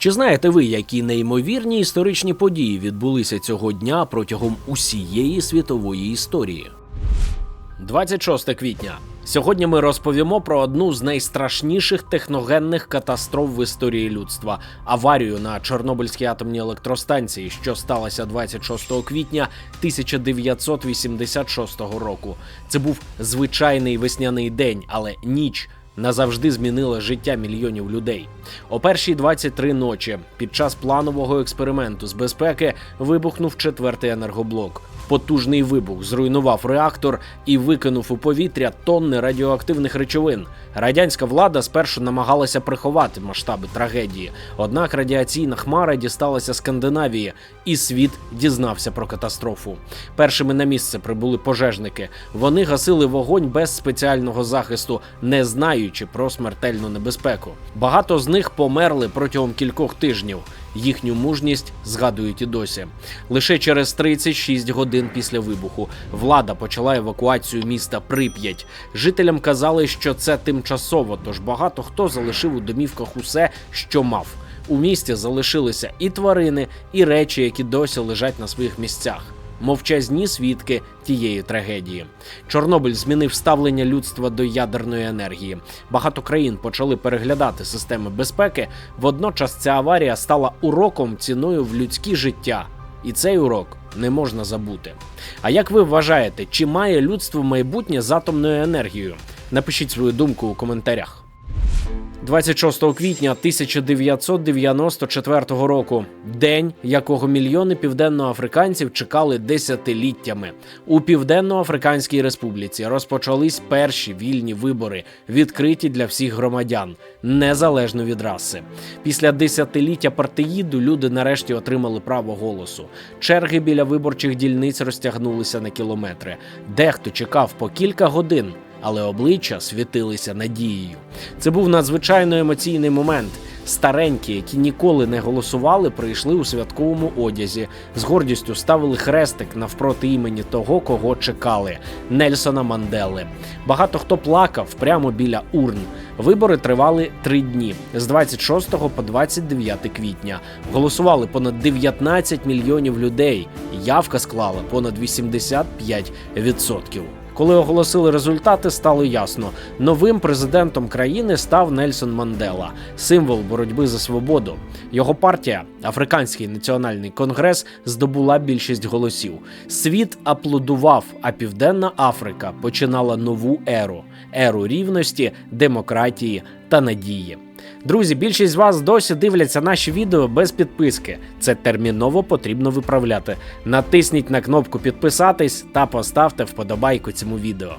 Чи знаєте ви, які неймовірні історичні події відбулися цього дня протягом усієї світової історії? 26 квітня. Сьогодні ми розповімо про одну з найстрашніших техногенних катастроф в історії людства аварію на Чорнобильській атомній електростанції, що сталося 26 квітня 1986 року. Це був звичайний весняний день, але ніч. Назавжди змінила життя мільйонів людей. О першій 23 ночі під час планового експерименту з безпеки вибухнув четвертий енергоблок. Потужний вибух зруйнував реактор і викинув у повітря тонни радіоактивних речовин. Радянська влада спершу намагалася приховати масштаби трагедії. Однак радіаційна хмара дісталася Скандинавії, і світ дізнався про катастрофу. Першими на місце прибули пожежники. Вони гасили вогонь без спеціального захисту, не знаючи про смертельну небезпеку. Багато з них померли протягом кількох тижнів. Їхню мужність згадують і досі. Лише через 36 годин після вибуху влада почала евакуацію міста Прип'ять. Жителям казали, що це тимчасово, тож багато хто залишив у домівках усе, що мав. У місті залишилися і тварини, і речі, які досі лежать на своїх місцях. Мовчазні свідки тієї трагедії. Чорнобиль змінив ставлення людства до ядерної енергії. Багато країн почали переглядати системи безпеки. Водночас ця аварія стала уроком ціною в людське життя, і цей урок не можна забути. А як ви вважаєте, чи має людство майбутнє з атомною енергією? Напишіть свою думку у коментарях. 26 квітня 1994 року, день, якого мільйони південноафриканців чекали десятиліттями. У Південно-Африканській Республіці розпочались перші вільні вибори, відкриті для всіх громадян, незалежно від раси. Після десятиліття партеїду люди нарешті отримали право голосу. Черги біля виборчих дільниць розтягнулися на кілометри. Дехто чекав по кілька годин але обличчя світилися надією. Це був надзвичайно емоційний момент. Старенькі, які ніколи не голосували, прийшли у святковому одязі, з гордістю ставили хрестик навпроти імені того, кого чекали Нельсона Мандели. Багато хто плакав прямо біля урн. Вибори тривали три дні з 26 по 29 квітня. Голосували понад 19 мільйонів людей. Явка склала понад 85%. Коли оголосили результати, стало ясно: новим президентом країни став Нельсон Мандела, символ боротьби за свободу. Його партія, Африканський національний конгрес, здобула більшість голосів. Світ аплодував, а Південна Африка починала нову еру еру рівності, демократії та надії. Друзі, більшість з вас досі дивляться наші відео без підписки. Це терміново потрібно виправляти. Натисніть на кнопку підписатись та поставте вподобайку цьому відео.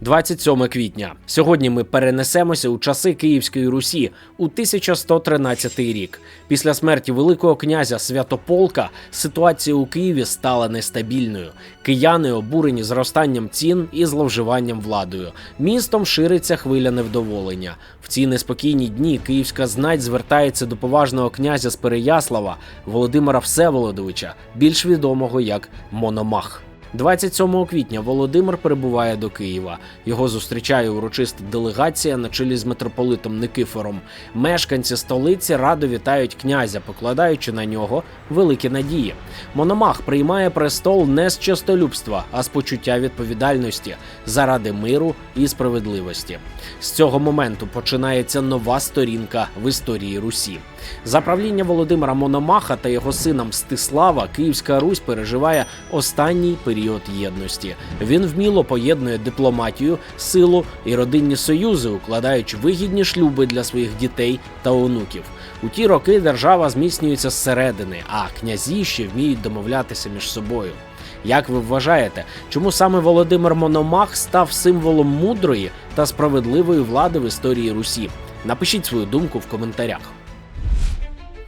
27 квітня. Сьогодні ми перенесемося у часи Київської Русі у 1113 рік. Після смерті Великого князя Святополка ситуація у Києві стала нестабільною. Кияни обурені зростанням цін і зловживанням владою. Містом шириться хвиля невдоволення. В ці неспокійні дні київська знать звертається до поважного князя з Переяслава Володимира Всеволодовича, більш відомого як Мономах. 27 квітня Володимир прибуває до Києва. Його зустрічає урочиста делегація на чолі з митрополитом Никифором. Мешканці столиці радо вітають князя, покладаючи на нього великі надії. Мономах приймає престол не з честолюбства, а з почуття відповідальності заради миру і справедливості. З цього моменту починається нова сторінка в історії Русі. За правління Володимира Мономаха та його сина Мстислава Київська Русь переживає останній період єдності. Він вміло поєднує дипломатію, силу і родинні союзи, укладаючи вигідні шлюби для своїх дітей та онуків. У ті роки держава зміцнюється зсередини, а князі ще вміють домовлятися між собою. Як ви вважаєте, чому саме Володимир Мономах став символом мудрої та справедливої влади в історії Русі? Напишіть свою думку в коментарях.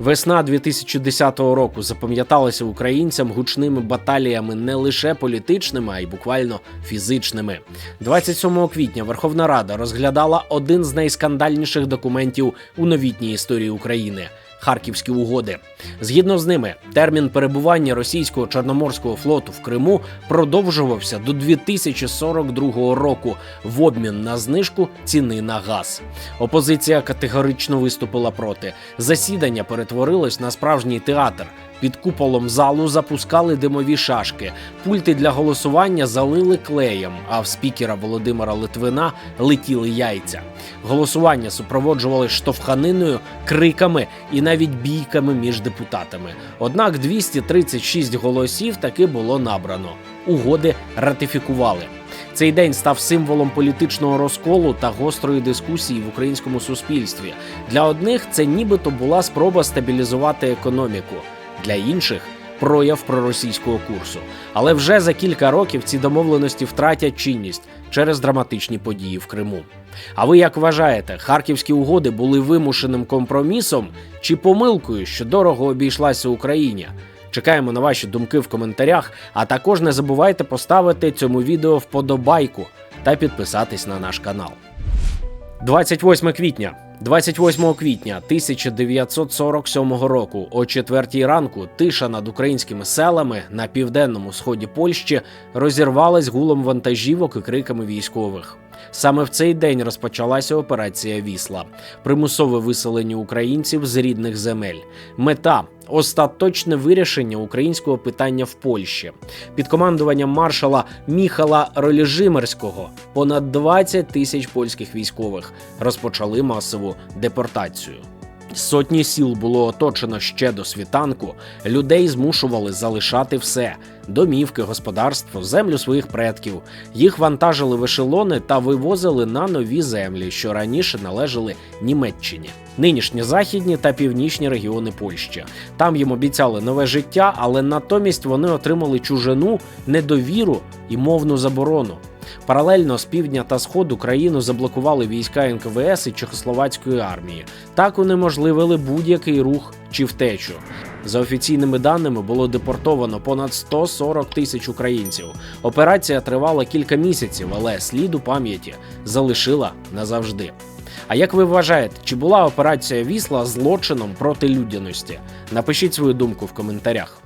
Весна 2010 року запам'яталася українцям гучними баталіями не лише політичними, а й буквально фізичними. 27 квітня Верховна Рада розглядала один з найскандальніших документів у новітній історії України Харківські угоди. Згідно з ними, термін перебування російського чорноморського флоту в Криму продовжувався до 2042 року в обмін на знижку ціни на газ. Опозиція категорично виступила проти. Засідання перетворилось на справжній театр. Під куполом залу запускали димові шашки, пульти для голосування залили клеєм, а в спікера Володимира Литвина летіли яйця. Голосування супроводжували штовханиною, криками і навіть бійками між депутатами. Однак 236 голосів таки було набрано. Угоди ратифікували. Цей день став символом політичного розколу та гострої дискусії в українському суспільстві. Для одних це нібито була спроба стабілізувати економіку, для інших прояв проросійського курсу. Але вже за кілька років ці домовленості втратять чинність через драматичні події в Криму. А ви як вважаєте, харківські угоди були вимушеним компромісом чи помилкою, що дорого обійшлася Україні? Чекаємо на ваші думки в коментарях, а також не забувайте поставити цьому відео вподобайку та підписатись на наш канал. 28 квітня. 28 квітня 1947 року о четвертій ранку тиша над українськими селами на південному сході Польщі розірвалась гулом вантажівок і криками військових. Саме в цей день розпочалася операція Вісла, примусове виселення українців з рідних земель. Мета остаточне вирішення українського питання в Польщі. Під командуванням маршала Міхала Роліжимерського понад 20 тисяч польських військових розпочали масову депортацію. Сотні сіл було оточено ще до світанку. Людей змушували залишати все: домівки, господарство, землю своїх предків. Їх вантажили в ешелони та вивозили на нові землі, що раніше належали Німеччині. Нинішні західні та північні регіони Польщі. Там їм обіцяли нове життя, але натомість вони отримали чужину, недовіру і мовну заборону. Паралельно з півдня та сходу країну заблокували війська НКВС і Чехословацької армії. Так унеможливили будь-який рух чи втечу. За офіційними даними було депортовано понад 140 тисяч українців. Операція тривала кілька місяців, але сліду пам'яті залишила назавжди. А як ви вважаєте, чи була операція Вісла злочином проти людяності? Напишіть свою думку в коментарях.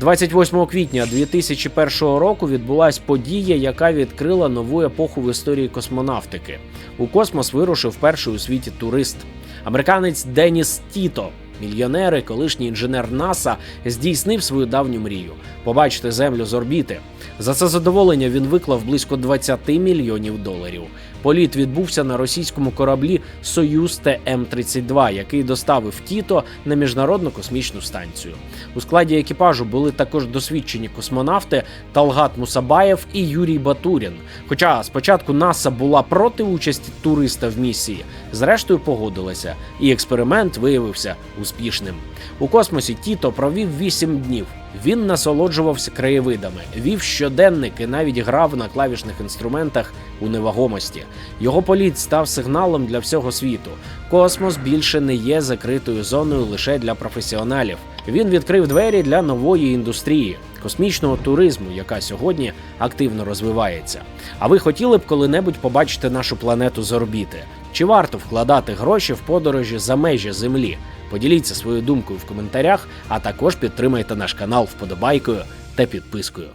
28 квітня 2001 року відбулася подія, яка відкрила нову епоху в історії космонавтики. У космос вирушив перший у світі турист. Американець Деніс Тіто, мільйонер і колишній інженер НАСА, здійснив свою давню мрію побачити землю з орбіти. За це задоволення він виклав близько 20 мільйонів доларів. Політ відбувся на російському кораблі Союз ТМ-32, який доставив Тіто на міжнародну космічну станцію. У складі екіпажу були також досвідчені космонавти Талгат Мусабаєв і Юрій Батурін. Хоча спочатку НАСА була проти участі туриста в місії, зрештою погодилася, і експеримент виявився успішним. У космосі Тіто провів 8 днів. Він насолоджувався краєвидами, вів щоденники, навіть грав на клавішних інструментах у невагомості. Його політ став сигналом для всього світу. Космос більше не є закритою зоною лише для професіоналів. Він відкрив двері для нової індустрії космічного туризму, яка сьогодні активно розвивається. А ви хотіли б коли-небудь побачити нашу планету з орбіти? Чи варто вкладати гроші в подорожі за межі Землі? Поділіться своєю думкою в коментарях, а також підтримайте наш канал вподобайкою та підпискою.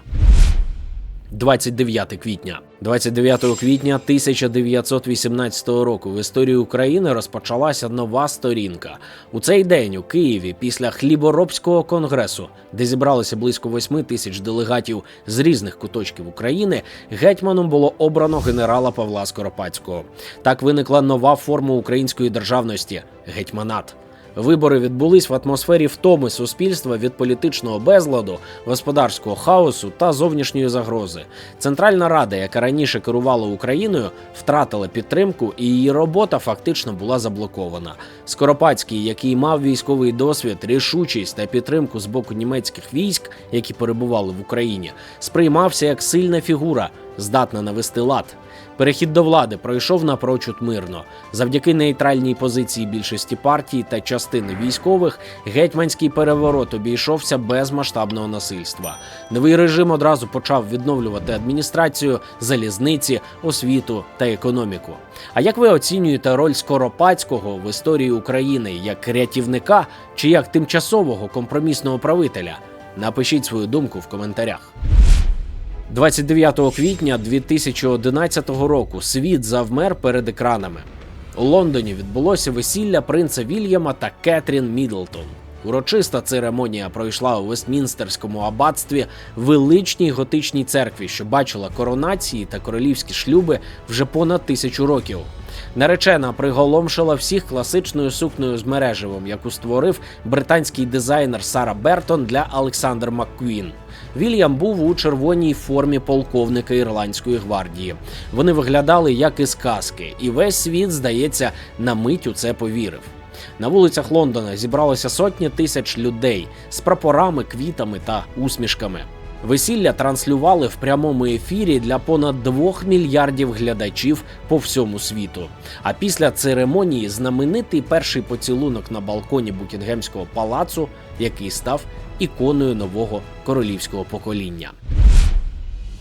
29 квітня. 29 квітня 1918 року в історії України розпочалася нова сторінка. У цей день у Києві, після хліборобського конгресу, де зібралося близько 8 тисяч делегатів з різних куточків України, гетьманом було обрано генерала Павла Скоропадського. Так виникла нова форма української державності гетьманат. Вибори відбулись в атмосфері втоми суспільства від політичного безладу, господарського хаосу та зовнішньої загрози. Центральна рада, яка раніше керувала Україною, втратила підтримку, і її робота фактично була заблокована. Скоропадський, який мав військовий досвід, рішучість та підтримку з боку німецьких військ, які перебували в Україні, сприймався як сильна фігура, здатна навести лад. Перехід до влади пройшов напрочуд мирно. Завдяки нейтральній позиції більшості партій та частини військових гетьманський переворот обійшовся без масштабного насильства. Новий режим одразу почав відновлювати адміністрацію, залізниці, освіту та економіку. А як ви оцінюєте роль Скоропадського в історії України як рятівника чи як тимчасового компромісного правителя? Напишіть свою думку в коментарях. 29 квітня 2011 року світ завмер перед екранами. У Лондоні відбулося весілля принца Вільяма та Кетрін Мідлтон. Урочиста церемонія пройшла у Вестмінстерському аббатстві, величній готичній церкві, що бачила коронації та королівські шлюби вже понад тисячу років. Наречена приголомшила всіх класичною сукнею з мереживом, яку створив британський дизайнер Сара Бертон для Олександр Маккуін. Вільям був у червоній формі полковника ірландської гвардії. Вони виглядали як із казки, і весь світ, здається, на мить у це повірив. На вулицях Лондона зібралося сотні тисяч людей з прапорами, квітами та усмішками. Весілля транслювали в прямому ефірі для понад 2 мільярдів глядачів по всьому світу. А після церемонії знаменитий перший поцілунок на балконі Букінгемського палацу, який став іконою нового королівського покоління.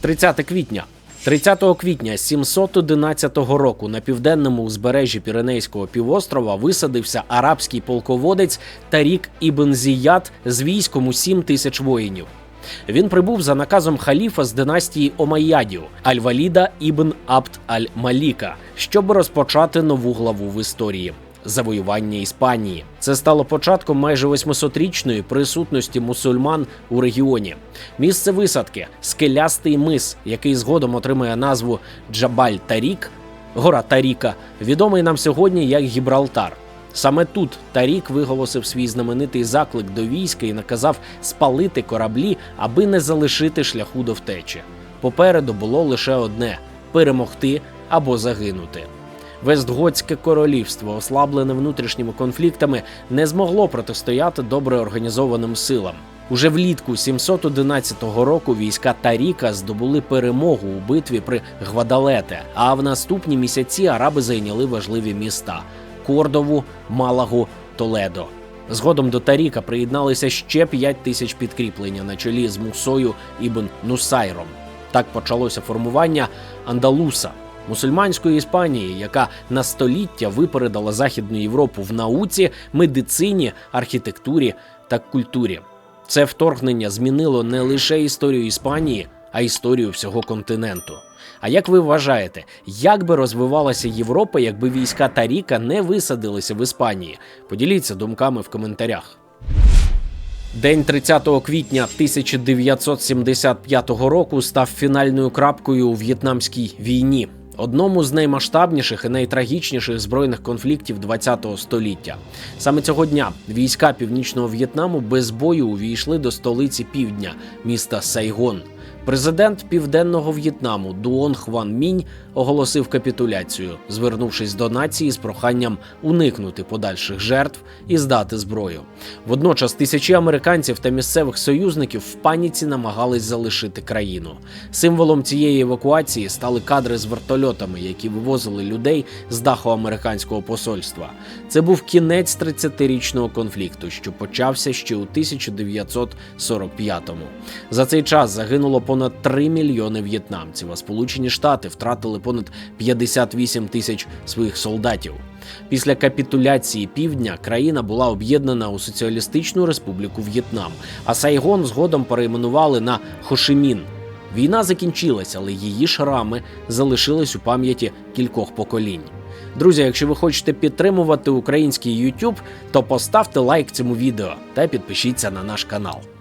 30 квітня. 30 квітня 711 року на південному узбережжі Піренейського півострова висадився арабський полководець Тарік Ібн Зіяд з військом у 7 тисяч воїнів. Він прибув за наказом халіфа з династії Омайядів Аль-Валіда Ібн Абд Аль-Маліка, щоб розпочати нову главу в історії. Завоювання Іспанії це стало початком майже 800-річної присутності мусульман у регіоні. Місце висадки скелястий мис, який згодом отримає назву Джабаль Тарік, гора Таріка, відомий нам сьогодні як Гібралтар. Саме тут Тарік виголосив свій знаменитий заклик до війська і наказав спалити кораблі, аби не залишити шляху до втечі. Попереду було лише одне перемогти або загинути. Вестготське королівство, ослаблене внутрішніми конфліктами, не змогло протистояти добре організованим силам. Уже влітку 711 року війська Таріка здобули перемогу у битві при Гвадалете. А в наступні місяці араби зайняли важливі міста Кордову, Малагу, Толедо. Згодом до Таріка приєдналися ще 5 тисяч підкріплення на чолі з Мусою ібн Нусайром. Так почалося формування Андалуса, мусульманської Іспанії, яка на століття випередила Західну Європу в науці, медицині, архітектурі та культурі. Це вторгнення змінило не лише історію Іспанії, а історію всього континенту. А як ви вважаєте, як би розвивалася Європа, якби війська Таріка не висадилися в Іспанії? Поділіться думками в коментарях. День 30 квітня 1975 року став фінальною крапкою у в'єтнамській війні, одному з наймасштабніших і найтрагічніших збройних конфліктів ХХ століття. Саме цього дня війська північного В'єтнаму без бою увійшли до столиці півдня, міста Сайгон. Президент Південного В'єтнаму Дуон Хван Мінь оголосив капітуляцію, звернувшись до нації з проханням уникнути подальших жертв і здати зброю. Водночас тисячі американців та місцевих союзників в паніці намагались залишити країну. Символом цієї евакуації стали кадри з вертольотами, які вивозили людей з даху американського посольства. Це був кінець 30-річного конфлікту, що почався ще у 1945-му. За цей час загинуло понад 3 мільйони в'єтнамців, а Сполучені Штати втратили понад 58 тисяч своїх солдатів. Після капітуляції півдня країна була об'єднана у Соціалістичну Республіку В'єтнам, а Сайгон згодом перейменували на Хошимін. Війна закінчилася, але її шрами залишились у пам'яті кількох поколінь. Друзі, якщо ви хочете підтримувати український YouTube, то поставте лайк цьому відео та підпишіться на наш канал.